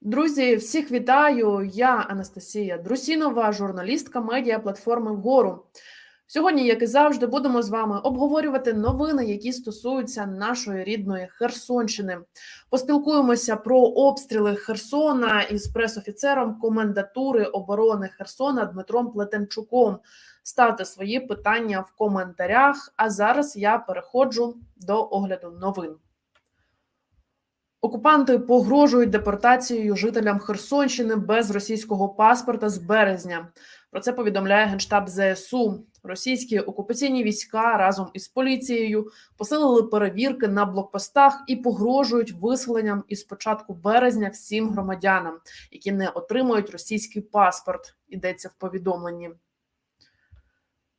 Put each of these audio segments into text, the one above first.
Друзі, всіх вітаю! Я Анастасія Друсінова, журналістка медіа платформи Вгору. Сьогодні, як і завжди, будемо з вами обговорювати новини, які стосуються нашої рідної Херсонщини. Поспілкуємося про обстріли Херсона із пресофіцером комендатури оборони Херсона Дмитром Плетенчуком. Ставте свої питання в коментарях. А зараз я переходжу до огляду новин. Окупанти погрожують депортацією жителям Херсонщини без російського паспорта з березня. Про це повідомляє генштаб ЗСУ. Російські окупаційні війська разом із поліцією посилили перевірки на блокпостах і погрожують виселенням із початку березня всім громадянам, які не отримують російський паспорт. Йдеться в повідомленні.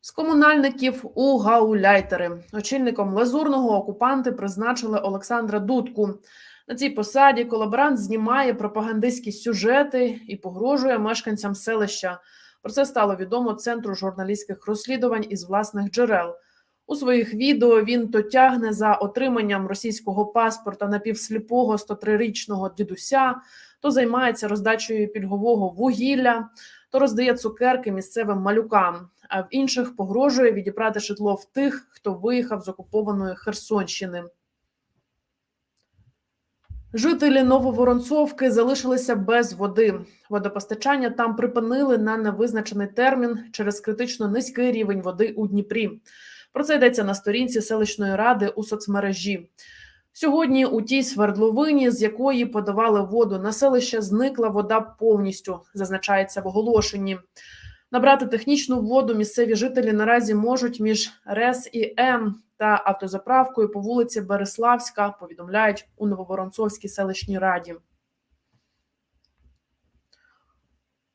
З комунальників у гауляйтери очільником лазурного окупанти призначили Олександра Дудку. На цій посаді колаборант знімає пропагандистські сюжети і погрожує мешканцям селища. Про це стало відомо центру журналістських розслідувань із власних джерел. У своїх відео він то тягне за отриманням російського паспорта напівсліпого 103-річного дідуся, то займається роздачею пільгового вугілля, то роздає цукерки місцевим малюкам. А в інших погрожує відібрати житло в тих, хто виїхав з окупованої Херсонщини. Жителі Нововоронцовки залишилися без води. Водопостачання там припинили на невизначений термін через критично низький рівень води у Дніпрі. Про це йдеться на сторінці селищної ради у соцмережі. Сьогодні у тій свердловині, з якої подавали воду на селище, зникла вода повністю, зазначається в оголошенні. Набрати технічну воду місцеві жителі наразі можуть між РЕС і М та автозаправкою по вулиці Береславська, повідомляють у Нововоронцовській селищній раді.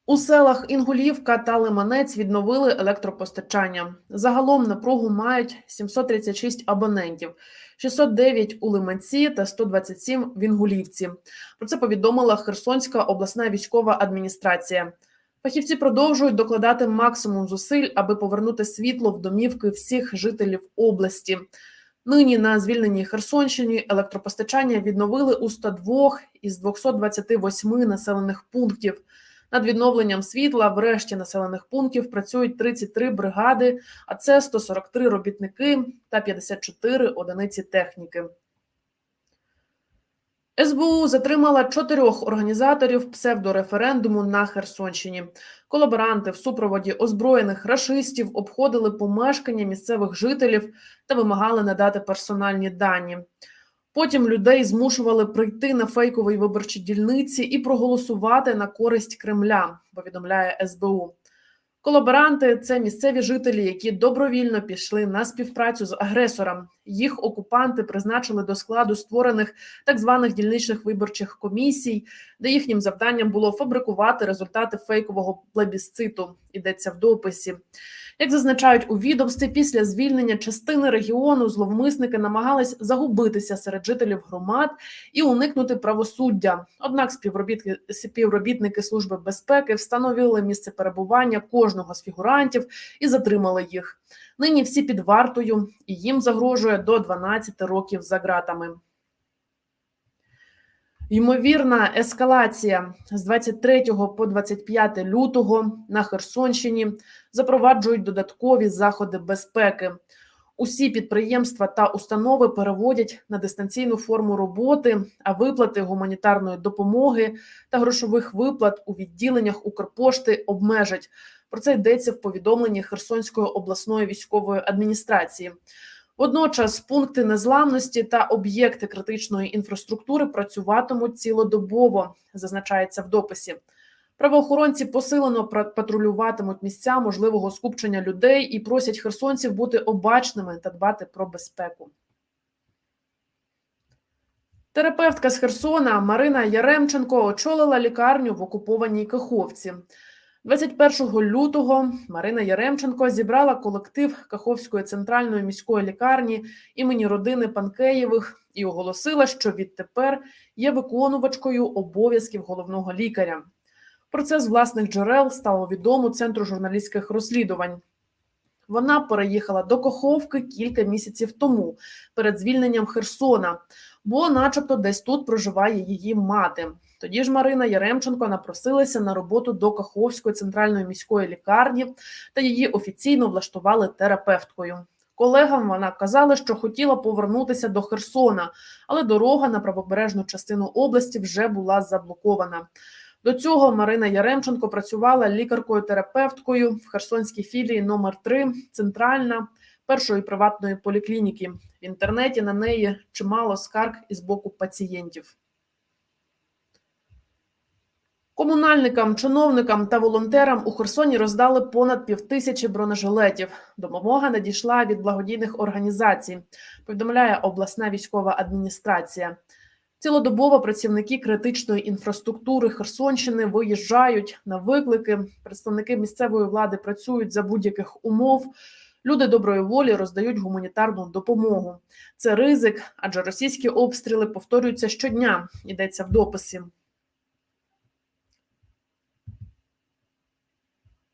У селах Інгулівка та Лиманець відновили електропостачання. Загалом напругу мають 736 абонентів, 609 у Лиманці та 127 в Інгулівці. Про це повідомила Херсонська обласна військова адміністрація. Фахівці продовжують докладати максимум зусиль, аби повернути світло в домівки всіх жителів області. Нині на звільненій Херсонщині електропостачання відновили у 102 із 228 населених пунктів. Над відновленням світла в решті населених пунктів працюють 33 бригади, а це 143 робітники та 54 одиниці техніки. СБУ затримала чотирьох організаторів псевдореферендуму на Херсонщині. Колаборанти в супроводі озброєних рашистів обходили помешкання місцевих жителів та вимагали надати персональні дані. Потім людей змушували прийти на фейкові виборчі дільниці і проголосувати на користь Кремля. Повідомляє СБУ. Колаборанти це місцеві жителі, які добровільно пішли на співпрацю з агресором. Їх окупанти призначили до складу створених так званих дільничних виборчих комісій, де їхнім завданням було фабрикувати результати фейкового плебісциту. Йдеться в дописі. Як зазначають у відомстві, після звільнення частини регіону зловмисники намагались загубитися серед жителів громад і уникнути правосуддя. Однак співробітники, співробітники служби безпеки встановили місце перебування кожного з фігурантів і затримали їх. Нині всі під вартою, і їм загрожує до 12 років за ґратами. Ймовірна ескалація з 23 по 25 лютого на Херсонщині запроваджують додаткові заходи безпеки. Усі підприємства та установи переводять на дистанційну форму роботи, а виплати гуманітарної допомоги та грошових виплат у відділеннях Укрпошти обмежать. Про це йдеться в повідомленні Херсонської обласної військової адміністрації. Водночас пункти незламності та об'єкти критичної інфраструктури працюватимуть цілодобово, зазначається в дописі. Правоохоронці посилено патрулюватимуть місця можливого скупчення людей і просять херсонців бути обачними та дбати про безпеку. Терапевтка з Херсона Марина Яремченко очолила лікарню в окупованій Каховці. 21 лютого Марина Яремченко зібрала колектив Каховської центральної міської лікарні імені родини Панкеєвих і оголосила, що відтепер є виконувачкою обов'язків головного лікаря. Про це з власних джерел стало відомо Центру журналістських розслідувань. Вона переїхала до Коховки кілька місяців тому перед звільненням Херсона, бо, начебто, десь тут проживає її мати. Тоді ж Марина Яремченко напросилася на роботу до Каховської центральної міської лікарні та її офіційно влаштували терапевткою. Колегам вона казала, що хотіла повернутися до Херсона, але дорога на правобережну частину області вже була заблокована. До цього Марина Яремченко працювала лікаркою-терапевткою в Херсонській філії номер 3 центральна першої приватної поліклініки. В інтернеті на неї чимало скарг із боку пацієнтів. Комунальникам, чиновникам та волонтерам у Херсоні роздали понад півтисячі бронежилетів. Допомога надійшла від благодійних організацій, повідомляє обласна військова адміністрація. Цілодобово працівники критичної інфраструктури Херсонщини виїжджають на виклики. Представники місцевої влади працюють за будь-яких умов. Люди доброї волі роздають гуманітарну допомогу. Це ризик, адже російські обстріли повторюються щодня. Йдеться в дописі.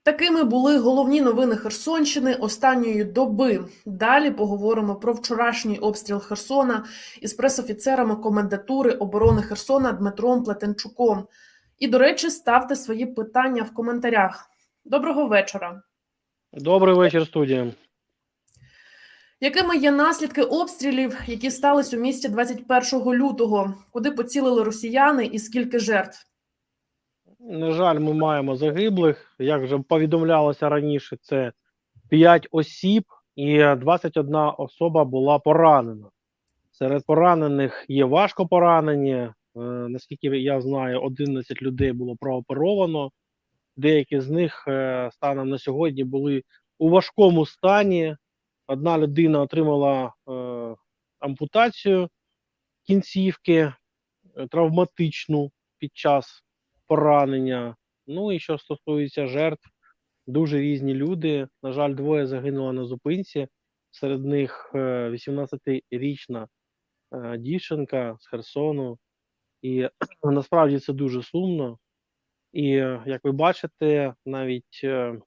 Такими були головні новини Херсонщини останньої доби. Далі поговоримо про вчорашній обстріл Херсона із пресофіцерами комендатури оборони Херсона Дмитром Плетенчуком. І, до речі, ставте свої питання в коментарях. Доброго вечора. Добрий вечір, студія. Якими є наслідки обстрілів, які стались у місті 21 лютого? Куди поцілили росіяни і скільки жертв? На жаль, ми маємо загиблих. Як вже повідомлялося раніше, це 5 осіб, і 21 особа була поранена. Серед поранених є важко поранені. Е, наскільки я знаю, 11 людей було прооперовано. Деякі з них е, станом на сьогодні були у важкому стані. Одна людина отримала е, ампутацію кінцівки е, травматичну під час поранення. Ну і що стосується жертв, дуже різні люди. На жаль, двоє загинуло на зупинці. Серед них е, 18-річна е, дівчинка з Херсону. І насправді це дуже сумно. І е, як ви бачите, навіть е,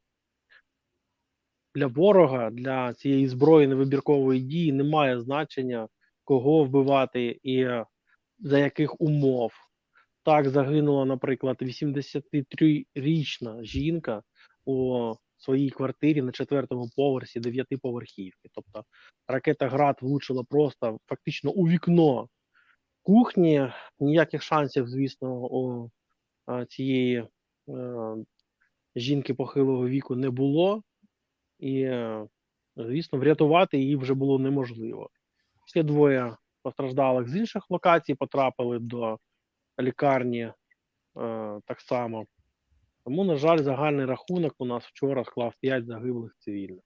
для ворога, для цієї зброї невибіркової дії немає значення, кого вбивати і е, за яких умов. Так загинула, наприклад, 83-річна жінка у своїй квартирі на четвертому поверсі дев'ятиповерхівки. Тобто ракета град влучила просто фактично у вікно кухні. Ніяких шансів, звісно, у цієї жінки похилого віку не було, і, звісно, врятувати її вже було неможливо. Ще двоє постраждалих з інших локацій потрапили до лікарні е, так само. Тому, на жаль, загальний рахунок у нас вчора склав 5 загиблих цивільних.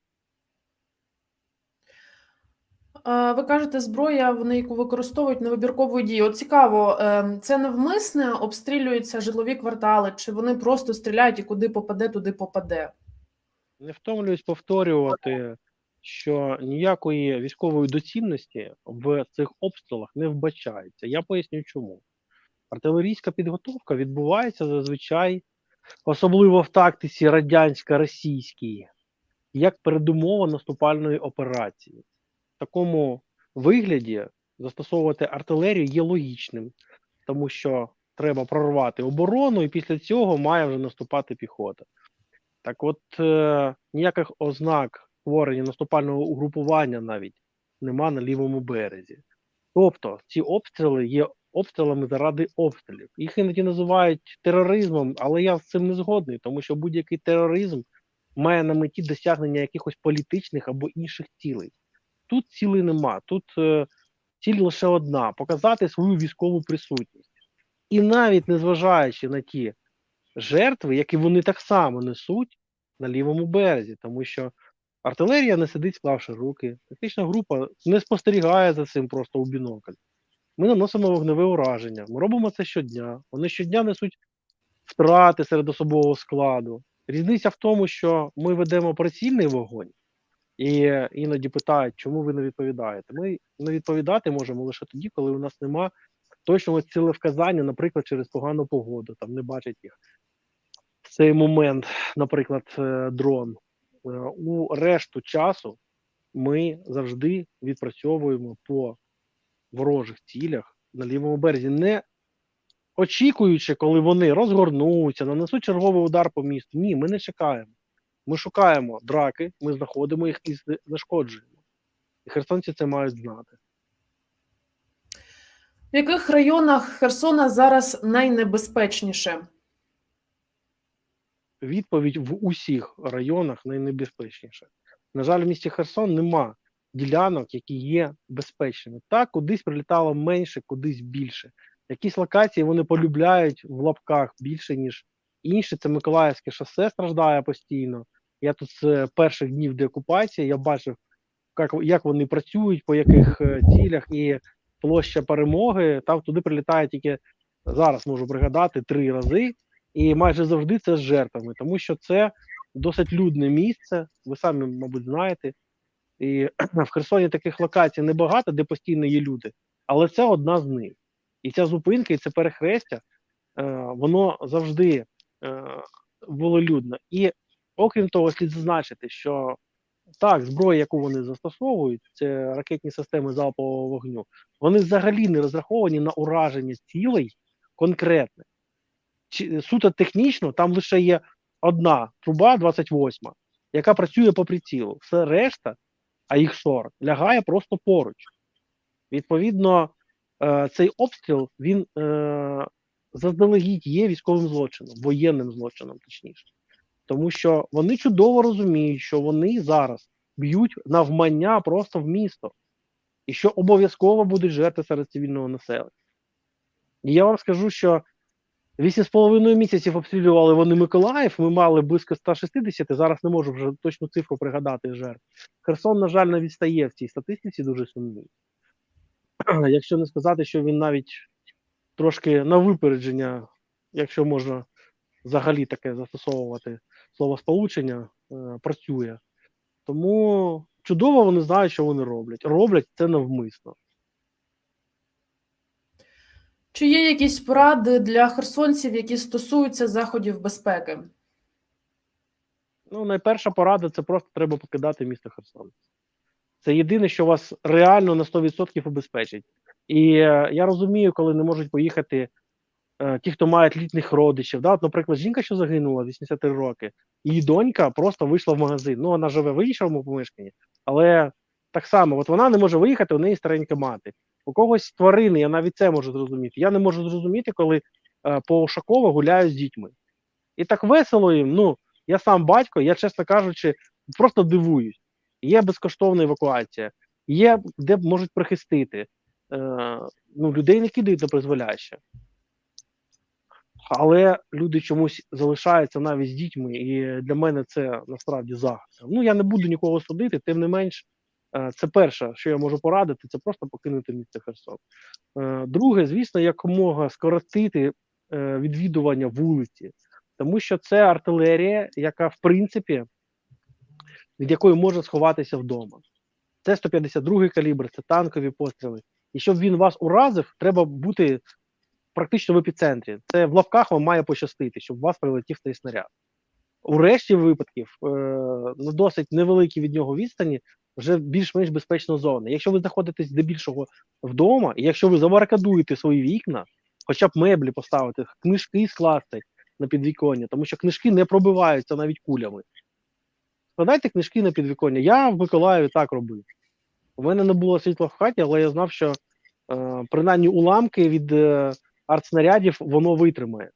Ви кажете, зброя, вони яку використовують невибіркової дії. От цікаво, е, це навмисне обстрілюються житлові квартали, чи вони просто стріляють і куди попаде, туди попаде? Не втомлююсь повторювати, що ніякої військової доцільності в цих обстрілах не вбачається. Я поясню чому. Артилерійська підготовка відбувається зазвичай, особливо в тактиці радянсько-російській, як передумова наступальної операції. В такому вигляді застосовувати артилерію є логічним, тому що треба прорвати оборону, і після цього має вже наступати піхота. Так от е, ніяких ознак створення наступального угрупування навіть нема на лівому березі. Тобто ці обстріли є обстрілами заради обстрілів. Їх іноді називають тероризмом, але я з цим не згодний, тому що будь-який тероризм має на меті досягнення якихось політичних або інших цілей. Тут цілей нема. Тут е, ціль лише одна показати свою військову присутність. І навіть незважаючи на ті жертви, які вони так само несуть на лівому березі, тому що артилерія не сидить, склавши руки. Тактична група не спостерігає за цим просто у бінокль. Ми наносимо вогневе ураження. Ми робимо це щодня. Вони щодня несуть втрати серед особового складу. Різниця в тому, що ми ведемо прицільний вогонь, і іноді питають, чому ви не відповідаєте. Ми не відповідати можемо лише тоді, коли у нас нема точного цілевказання, наприклад, через погану погоду, там не бачать їх. В цей момент, наприклад, е, дрон. Е, У решту часу ми завжди відпрацьовуємо по ворожих цілях на лівому березі, не очікуючи, коли вони розгорнуться, нанесуть черговий удар по місту. Ні, ми не чекаємо. Ми шукаємо драки, ми знаходимо їх і знешкоджуємо. І херсонці це мають знати. В яких районах Херсона зараз найнебезпечніше? Відповідь в усіх районах найнебезпечніше. На жаль, в місті Херсон нема ділянок, які є безпечними. Так, кудись прилітало менше, кудись більше. Якісь локації вони полюбляють в лапках більше, ніж інші. Це Миколаївське шосе страждає постійно. Я тут з е, перших днів деокупації я бачив, як, як вони працюють, по яких е, цілях, і площа перемоги. Там туди прилітає тільки зараз можу пригадати три рази, і майже завжди це з жертвами, тому що це досить людне місце. Ви самі, мабуть, знаєте. І в Херсоні таких локацій небагато, де постійно є люди, але це одна з них. І ця зупинка, і це перехрестя, е, воно завжди е, волелюдно. І окрім того, слід зазначити, що так, зброя, яку вони застосовують, це ракетні системи залпового вогню, вони взагалі не розраховані на ураження цілей конкретних. Суто технічно, там лише є одна труба 28, яка працює по прицілу. Все решта, а їх 40, лягає просто поруч. Відповідно, е, цей обстріл він е, заздалегідь є військовим злочином, воєнним злочином, точніше. Тому що вони чудово розуміють, що вони зараз б'ють навмання просто в місто, і що обов'язково будуть жертви серед цивільного населення. І я вам скажу, що 8,5 місяців обстрілювали вони Миколаїв. Ми мали близько 160, зараз не можу вже точну цифру пригадати жертв. Херсон, на жаль, не відстає в цій статистиці дуже сумній. Якщо не сказати, що він навіть трошки на випередження, якщо можна взагалі таке застосовувати словосполучення, е, працює. Тому чудово вони знають, що вони роблять. Роблять це навмисно. Чи є якісь поради для херсонців, які стосуються заходів безпеки? Ну, найперша порада це просто треба покидати місто Херсон. Це єдине, що вас реально на 100% убезпечить. І е, я розумію, коли не можуть поїхати е, ті, хто мають літніх родичів. Да? От, наприклад, жінка, що загинула 83 роки, її донька просто вийшла в магазин. Ну, вона живе в іншому помешканні, але так само, от вона не може виїхати, у неї старенька мати. У когось тварини, я навіть це можу зрозуміти. Я не можу зрозуміти, коли е, по Ушаково гуляють з дітьми. І так весело їм. Ну, я сам батько, я, чесно кажучи, просто дивуюсь. Є безкоштовна евакуація, є де можуть прихистити. Е, ну, людей не кидають на призволяще. Але люди чомусь залишаються навіть з дітьми, і для мене це насправді загадка. Ну, я не буду нікого судити, тим не менш, це перше, що я можу порадити, це просто покинути місце Херсон. Е, друге, звісно, якомога скоротити е, відвідування вулиці, тому що це артилерія, яка в принципі від якої можна сховатися вдома. Це 152 калібр, це танкові постріли. І щоб він вас уразив, треба бути практично в епіцентрі. Це в лавках вам має пощастити, щоб у вас прилетів цей снаряд. У решті випадків е, на досить невеликій від нього відстані вже більш-менш безпечна зона. Якщо ви знаходитесь здебільшого вдома, і якщо ви забаракадуєте свої вікна, хоча б меблі поставити, книжки скласти на підвіконня, тому що книжки не пробиваються навіть кулями. Складайте книжки на підвіконня. Я в Миколаєві так робив. У мене не було світла в хаті, але я знав, що е, принаймні уламки від е, артснарядів воно витримає.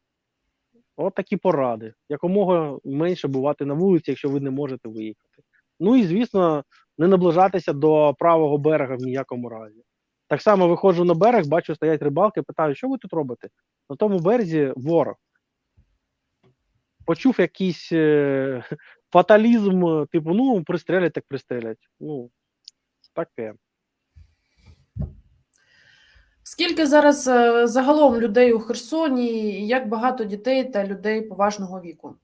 От такі поради. Якомога менше бувати на вулиці, якщо ви не можете виїхати. Ну і звісно, не наближатися до правого берега в ніякому разі. Так само виходжу на берег, бачу, стоять рибалки, питаю, що ви тут робите? На тому березі ворог. Почув якийсь е, фаталізм, типу, ну, пристрелять, так пристрелять. Ну, таке. Скільки зараз е, загалом людей у Херсоні, і як багато дітей та людей поважного віку?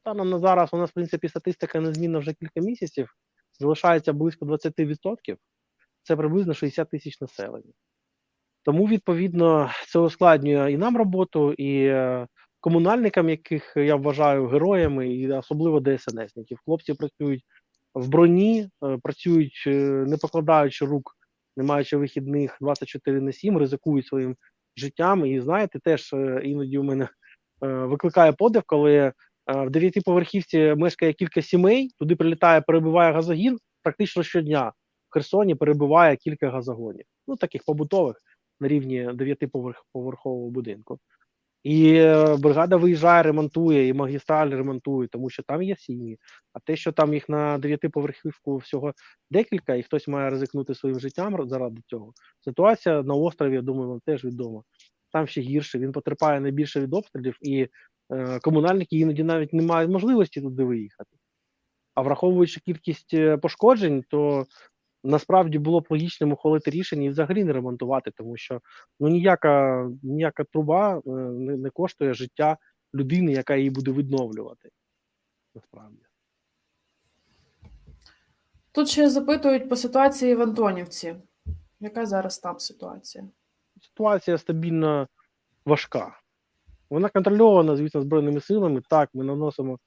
Станом на зараз у нас, в принципі, статистика незмінна вже кілька місяців. Залишається близько 20%. Це приблизно 60 тисяч населення. Тому, відповідно, це ускладнює і нам роботу, і е, комунальникам, яких я вважаю героями, і особливо ДСНСників. Хлопці працюють в броні, е, працюють е, не покладаючи рук, не маючи вихідних 24 на 7, ризикують своїм життям. І знаєте, теж іноді у мене викликає подив, коли в дев'ятиповерхівці мешкає кілька сімей, туди прилітає, перебиває газогін практично щодня. В Херсоні перебиває кілька газогонів, ну таких побутових на рівні дев'ятиповерхового будинку. І е, бригада виїжджає, ремонтує, і магістраль ремонтує, тому що там є сім'ї. А те, що там їх на дев'ятиповерхівку всього декілька, і хтось має ризикнути своїм життям заради цього. Ситуація на острові, я думаю, вам теж відома. Там ще гірше, він потерпає найбільше від обстрілів, і е, комунальники іноді навіть не мають можливості туди виїхати. А враховуючи кількість е, пошкоджень, то насправді було б логічним ухвалити рішення і взагалі не ремонтувати, тому що ну ніяка ніяка труба е, не, не коштує життя людини, яка її буде відновлювати. Насправді. Тут ще запитують по ситуації в Антонівці. Яка зараз там ситуація? Ситуація стабільно важка. Вона контрольована, звісно, Збройними силами. Так, ми наносимо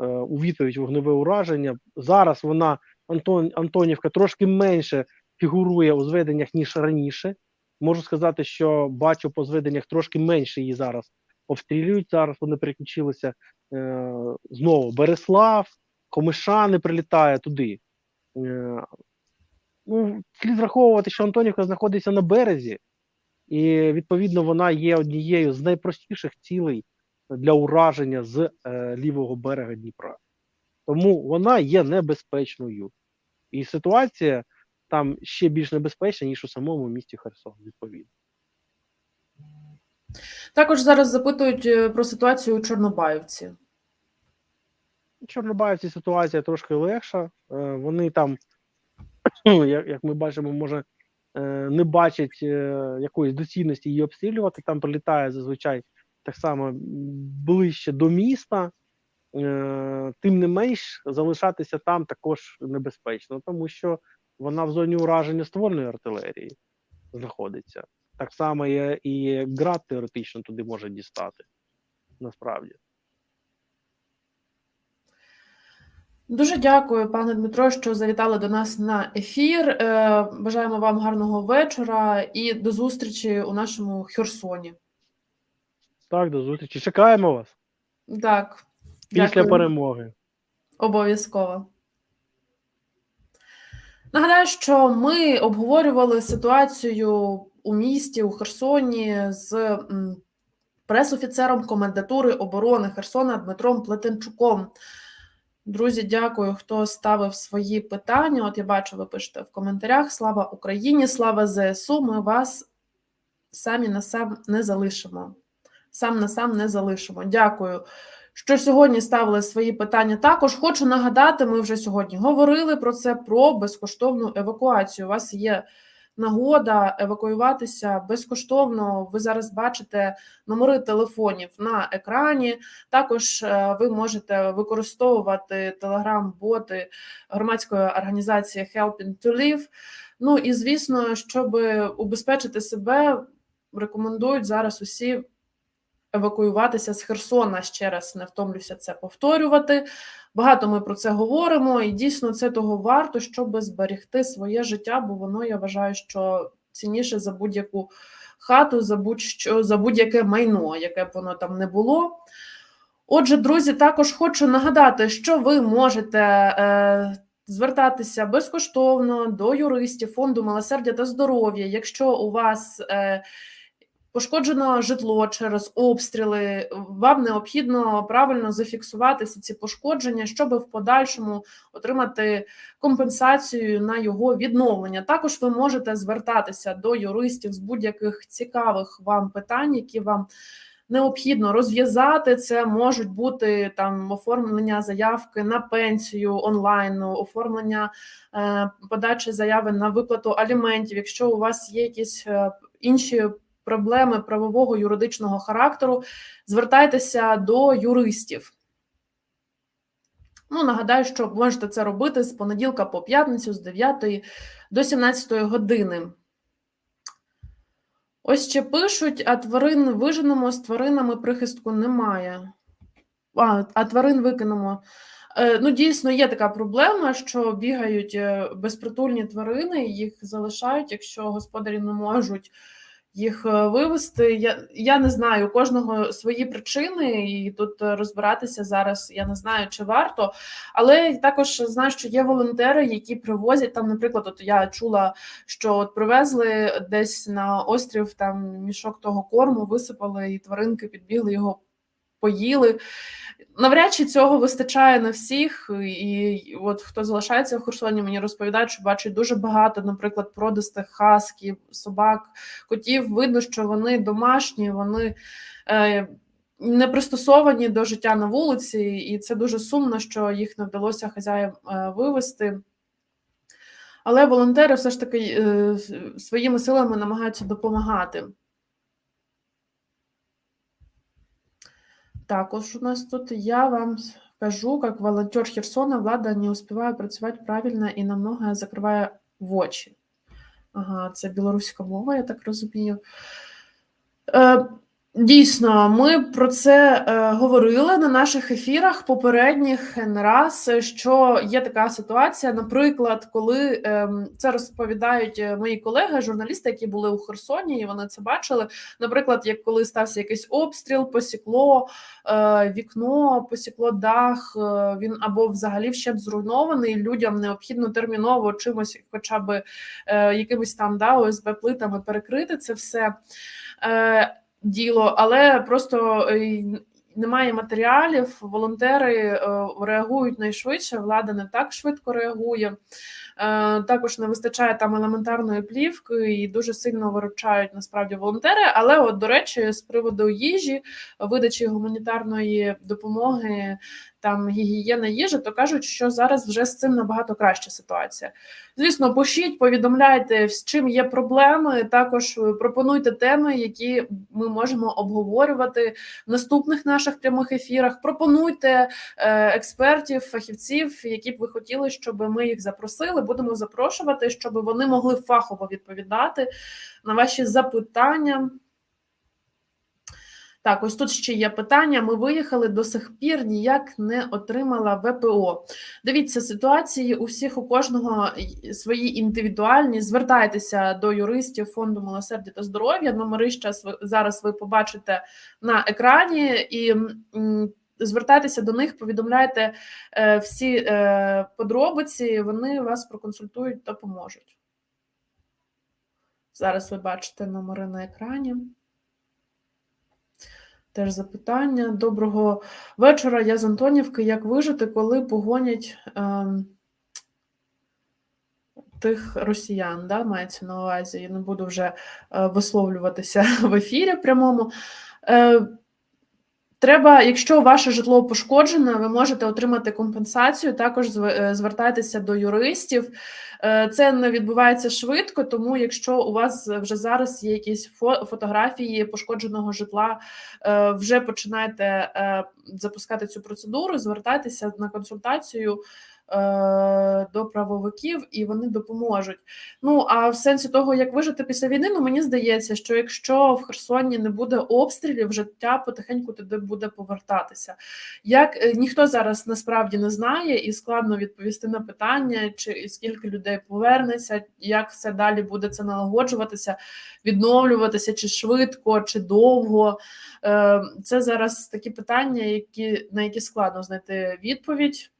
е, у відповідь вогневе ураження. Зараз вона, Антон, Антонівка, трошки менше фігурує у зведеннях, ніж раніше. Можу сказати, що бачу по зведеннях трошки менше її зараз обстрілюють. Зараз вони переключилися е, знову Береслав, Комишани прилітає туди. Е, ну, слід враховувати, що Антонівка знаходиться на березі, і відповідно вона є однією з найпростіших цілей для ураження з е, лівого берега Дніпра. Тому вона є небезпечною. І ситуація там ще більш небезпечна, ніж у самому місті Херсон, відповідно. Також зараз запитують е, про ситуацію у Чорнобаївці. У Чорнобаївці ситуація трошки легша. Е, Вони там, як, ми бачимо, може не бачать е, якоїсь доцільності її обстрілювати. Там прилітає зазвичай так само ближче до міста. Е, Тим не менш, залишатися там також небезпечно, тому що вона в зоні ураження ствольної артилерії знаходиться. Так само і град теоретично туди може дістати. Насправді. Дуже дякую, пане Дмитро, що завітали до нас на ефір. Е, Бажаємо вам гарного вечора і до зустрічі у нашому Херсоні. Так, до зустрічі. Чекаємо вас Так, після дякую. перемоги. Обов'язково. Нагадаю, що ми обговорювали ситуацію у місті у Херсоні з пресофіцером комендатури оборони Херсона Дмитром Плетенчуком. Друзі, дякую, хто ставив свої питання. От я бачу, ви пишете в коментарях: Слава Україні, слава ЗСУ. Ми вас самі на сам не залишимо. Сам на сам не залишимо. Дякую що сьогодні ставили свої питання. Також хочу нагадати, ми вже сьогодні говорили про це: про безкоштовну евакуацію. У вас є нагода евакуюватися безкоштовно. Ви зараз бачите номери телефонів на екрані. Також е, ви можете використовувати телеграм-боти громадської організації Helping to Live. Ну і звісно, щоб убезпечити себе, рекомендують зараз усі евакуюватися з Херсона. Ще раз не втомлюся це повторювати. Багато ми про це говоримо, і дійсно це того варто, щоб зберегти своє життя, бо воно я вважаю, що цінніше за будь-яку хату, за будь-що за будь-яке майно, яке б воно там не було. Отже, друзі, також хочу нагадати, що ви можете. Е, Звертатися безкоштовно до юристів фонду милосердя та здоров'я, якщо у вас е, пошкоджено житло через обстріли, вам необхідно правильно зафіксувати всі ці пошкодження, щоб в подальшому отримати компенсацію на його відновлення. Також ви можете звертатися до юристів з будь-яких цікавих вам питань, які вам необхідно розв'язати. Це можуть бути там оформлення заявки на пенсію онлайн, оформлення е, подачі заяви на виплату аліментів. Якщо у вас є якісь е, інші проблеми правового юридичного характеру, звертайтеся до юристів. Ну, нагадаю, що можете це робити з понеділка по п'ятницю з 9 до 17 години. Ось ще пишуть, а тварин виженемо з тваринами прихистку немає. А, а тварин викинемо. Е, ну, дійсно, є така проблема, що бігають е, безпритульні тварини, їх залишають, якщо господарі не можуть їх е, вивести. Я, я не знаю, у кожного свої причини, і тут е, розбиратися зараз я не знаю, чи варто. Але також знаю, що є волонтери, які привозять там, наприклад, от я чула, що от привезли десь на острів там мішок того корму, висипали, і тваринки підбігли його. Поїли. Навряд чи цього вистачає на всіх, і от хто залишається в Херсоні, мені розповідають, що бачать дуже багато, наприклад, продистих хасків, собак, котів. Видно, що вони домашні, вони е, не пристосовані до життя на вулиці, і це дуже сумно, що їх не вдалося хазяїв е, вивести. Але волонтери все ж таки е, своїми силами намагаються допомагати. Також у нас тут я вам кажу, як волонтер Херсона, влада не успіває працювати правильно і на многое закриває в очі. Ага, це білоруська мова, я так розумію. Дійсно, ми про це е, говорили на наших ефірах попередніх не раз, що є така ситуація, наприклад, коли е, це розповідають е, мої колеги, журналісти, які були у Херсоні, і вони це бачили. Наприклад, як коли стався якийсь обстріл, посікло е, вікно, посікло дах, е, він або взагалі вщент зруйнований. Людям необхідно терміново чимось, хоча б е, якимось там да, ОСБ плитами перекрити це все. Е, діло, але просто е, немає матеріалів. Волонтери е, реагують найшвидше, влада не так швидко реагує. Е, Також не вистачає там елементарної плівки і дуже сильно виручають насправді волонтери. Але, от, до речі, з приводу їжі, видачі гуманітарної допомоги, там гігієна їжі, то кажуть, що зараз вже з цим набагато краща ситуація. Звісно, пишіть, повідомляйте, з чим є проблеми. Також е, пропонуйте теми, які ми можемо обговорювати в наступних наших прямих ефірах. Пропонуйте е, експертів, фахівців, які б ви хотіли, щоб ми їх запросили. Будемо запрошувати, щоб вони могли фахово відповідати на ваші запитання. Так, ось тут ще є питання. Ми виїхали до сих пір ніяк не отримала ВПО. Дивіться, ситуації у всіх у кожного свої індивідуальні. Звертайтеся до юристів фонду милосердя та здоров'я. Номери зараз ви побачите на екрані і. Звертайтеся до них, повідомляйте е, всі е, подробиці, вони вас проконсультують, допоможуть. Зараз ви бачите номери на екрані. Теж запитання. Доброго вечора. Я з Антонівки. Як вижити, коли погонять е, тих росіян? Да, мається на увазі. Я не буду вже е, висловлюватися в ефірі прямому. Е, Треба, якщо ваше житло пошкоджене, ви можете отримати компенсацію. Також е, звертайтеся до юристів. Е, Це не відбувається швидко, тому якщо у вас вже зараз є якісь фо- фотографії пошкодженого житла, е, вже починайте е, запускати цю процедуру, звертайтеся на консультацію до правовиків, і вони допоможуть. Ну а в сенсі того, як вижити після війни, ну мені здається, що якщо в Херсоні не буде обстрілів, життя потихеньку туди буде повертатися. Як е, ніхто зараз насправді не знає, і складно відповісти на питання, чи скільки людей повернеться, як все далі буде це налагоджуватися, відновлюватися, чи швидко, чи довго. Е, Це зараз такі питання, які на які складно знайти відповідь.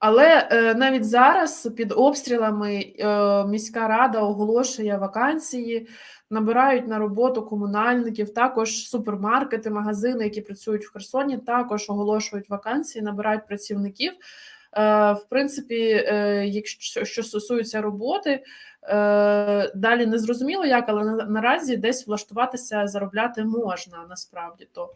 Але е, навіть зараз під обстрілами е, міська рада оголошує вакансії, набирають на роботу комунальників, також супермаркети, магазини, які працюють в Херсоні, також оголошують вакансії, набирають працівників. Е, в принципі, якщо що стосується роботи, далі не зрозуміло як, але на, наразі десь влаштуватися, заробляти можна насправді то.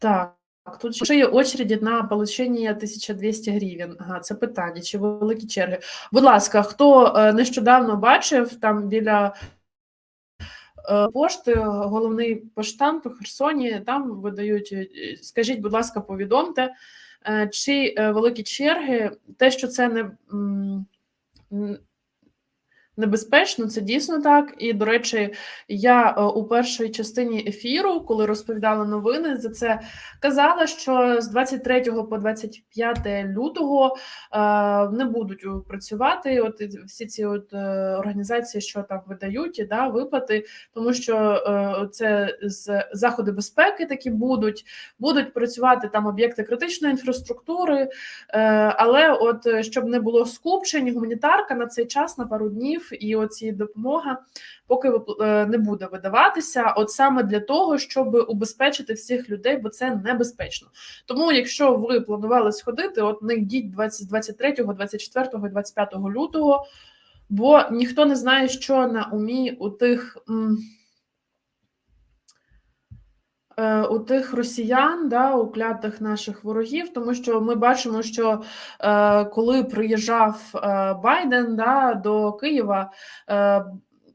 Так, тут ще є очереді на получення 1200 гривень. Ага, це питання, чи великі черги. Будь ласка, хто е, нещодавно бачив там біля е, пошти, головний поштамт у Херсоні, там видають, е, скажіть, будь ласка, повідомте, Чи великі черги, те, що це не небезпечно, це дійсно так. І, до речі, я е, у першій частині ефіру, коли розповідала новини, за це казала, що з 23 по 25 лютого е, не будуть е, працювати. От всі ці от організації, що там видають, і, да, виплати, тому що це з заходи безпеки такі будуть, будуть працювати там об'єкти критичної інфраструктури. Але от щоб не було скупчень, гуманітарка на цей час на пару днів, і оці допомога поки е, не буде видаватися, от саме для того, щоб убезпечити всіх людей, бо це небезпечно. Тому, якщо ви планували сходити, от не йдіть 20, 23, 24 і 25 лютого, бо ніхто не знає, що на умі у тих. У тих росіян, да, у клятих наших ворогів, тому що ми бачимо, що е, коли приїжджав е, Байден да, до Києва, е,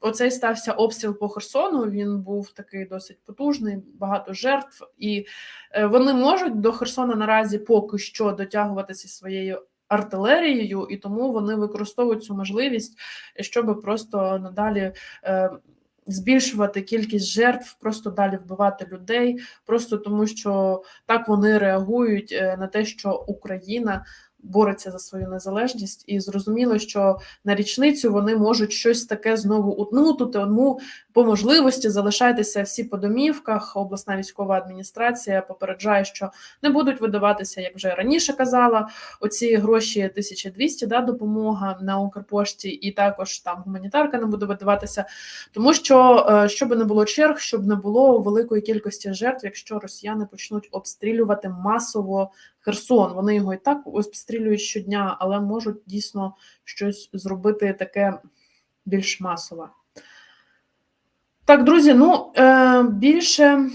оцей стався обстріл по Херсону. Він був такий досить потужний, багато жертв, і е, вони можуть до Херсона наразі поки що дотягуватися своєю артилерією, і тому вони використовують цю можливість, щоб просто надалі. Збільшувати кількість жертв, просто далі вбивати людей, просто тому що так вони реагують е, на те, що Україна бореться за свою незалежність, і зрозуміло, що на річницю вони можуть щось таке знову утнути. Тому по можливості залишайтеся всі по домівках. Обласна військова адміністрація попереджає, що не будуть видаватися, як вже раніше казала. Оці гроші 1200, да, допомога на Укрпошті, і також там гуманітарка не буде видаватися, тому що е, щоб не було черг, щоб не було великої кількості жертв, якщо росіяни почнуть обстрілювати масово Херсон. Вони його і так обстрілюють щодня, але можуть дійсно щось зробити таке більш масове. Так, друзі, ну е, більше.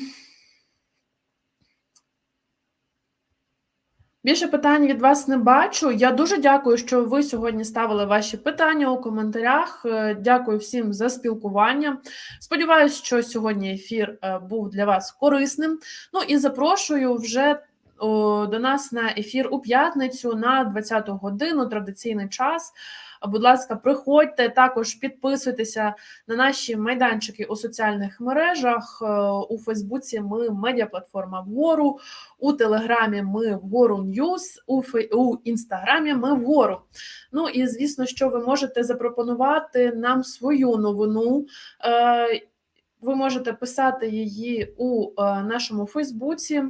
Більше питань від вас не бачу. Я дуже дякую, що ви сьогодні ставили ваші питання у коментарях. Е, Дякую всім за спілкування. Сподіваюсь, що сьогодні ефір е, був для вас корисним. Ну і запрошую вже до нас на ефір у п'ятницю на 20 годину, традиційний час. Будь ласка, приходьте також підписуйтеся на наші майданчики у соціальних мережах. Е, У Фейсбуці ми медіаплатформа вгору, у Телеграмі ми вгору Ньюс, у Фей... у Інстаграмі ми вгору. Ну і звісно, що ви можете запропонувати нам свою новину. Е, Ви можете писати її у е, нашому Фейсбуці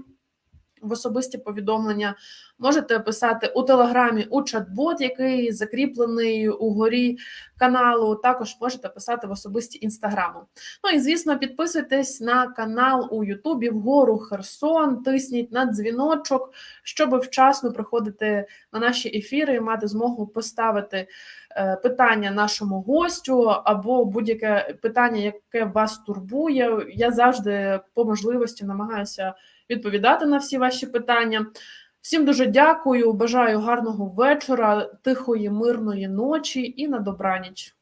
в особисті повідомлення. Можете писати у Телеграмі у чат-бот, який закріплений угорі каналу. Також можете писати в особисті інстаграму. Ну і звісно, підписуйтесь на канал у Ютубі вгору Херсон, тисніть на дзвіночок, щоб вчасно приходити на наші ефіри і мати змогу поставити е, питання нашому гостю або будь-яке питання, яке вас турбує. Я завжди по можливості намагаюся відповідати на всі ваші питання. Всім дуже дякую. Бажаю гарного вечора, тихої, мирної ночі і на добраніч.